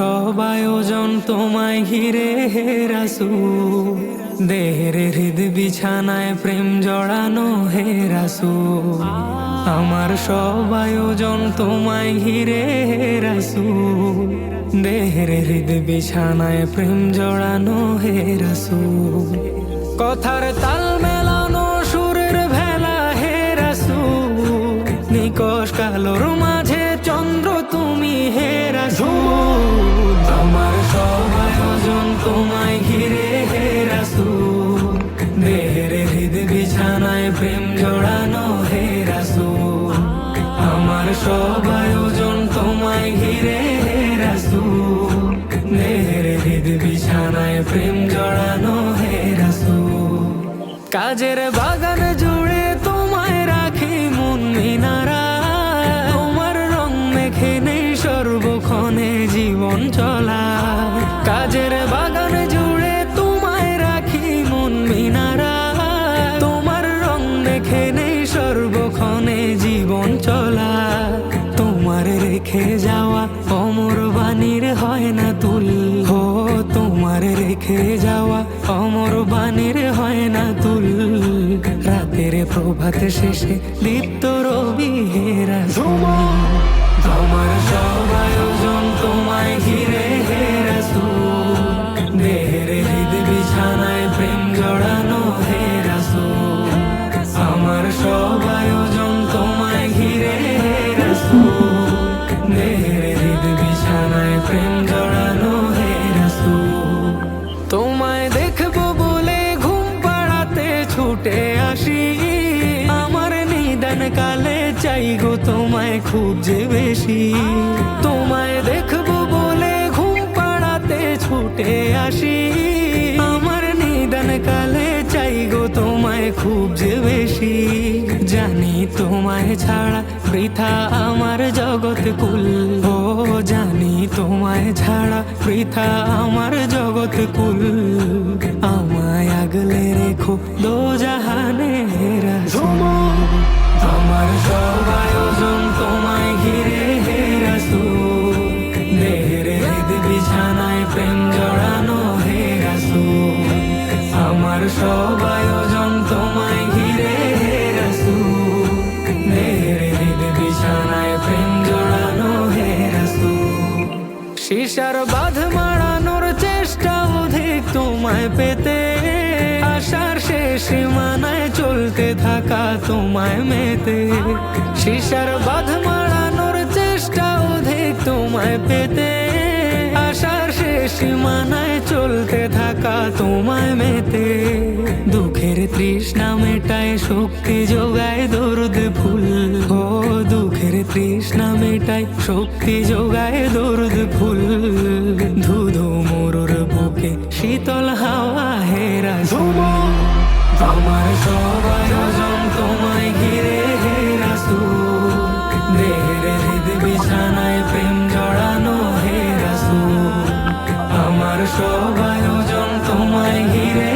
সব তোমায় ঘিরে হে রাসূল। দেহের হৃদ বিছানায় প্রেম জড়ানো হে রাসূল। আমার সব আয়োজন তোমায় ঘিরে হে রাসূল। দেহের হৃদ বিছানায় প্রেম জড়ানো হে রাসূল। কথার তাল মেলানো সুরের ভেলা হে রাসূল। নিকশ কালোর মাঝে সব আয়োজন তোমায় ঘিরে হে রাসূল দেহের হৃদ বিছানায় প্রেম জড়ানো হে রাসূল কাজের বাগান জুড়ে তোমায় রাখি মন মিনারা। তোমার রং মেখে নেই সর্বক্ষণে জীবন চলা। কাজের বাগান জুড়ে তোমায় রাখি মন মিনারা। তোমার রং মেখে নেই সর্বক্ষণে জীবন চলা। রেখে যাওয়া অমর বাণীর হয় না তুল। হো, তোমার রেখে যাওয়া অমর বাণীর হয় না তুল। রাতের প্রভাত শেষে দীপ্ত রবি হেরা। গো তোমায় খুব যে বেশি। তোমায় দেখব বলে ঘুম পাড়াতে ছুটে আসি। আমার নিদান কালে চাই গো তোমায় খুব যে বেশি। জানি তোমায় ছাড়া বৃথা আমার জগৎ কুল। ও, জানি তোমায় ছাড়া বৃথা আমার জগৎ কুল। আমায় আগলে রেখো দো জাহানে রাসূল প্রেম জড়ানো হে আমার তোমায় ঘিরে শিশার বাঁধ মারানোর চেষ্টা অধিক তোমায় পেতে। আশার শেষ সীমানায় চলতে থাকা তোমায় মেতে। শিশার বাঁধ মারানোর চেষ্টা অধিক তোমায় পেতে। সীমানায় চলতে থাকা তোমায় মেতে। দুঃখের তৃষ্ণা মেটায় শক্তি যোগায় দরুদ ফুল। ও দুঃখের তৃষ্ণা মেটায় শক্তি যোগায় দরুদ ফুল। ধুধু মরুর বুকে শীতল হাওয়া হেরা। আমার সব আয়োজন তোমার তোমায় ঘিরে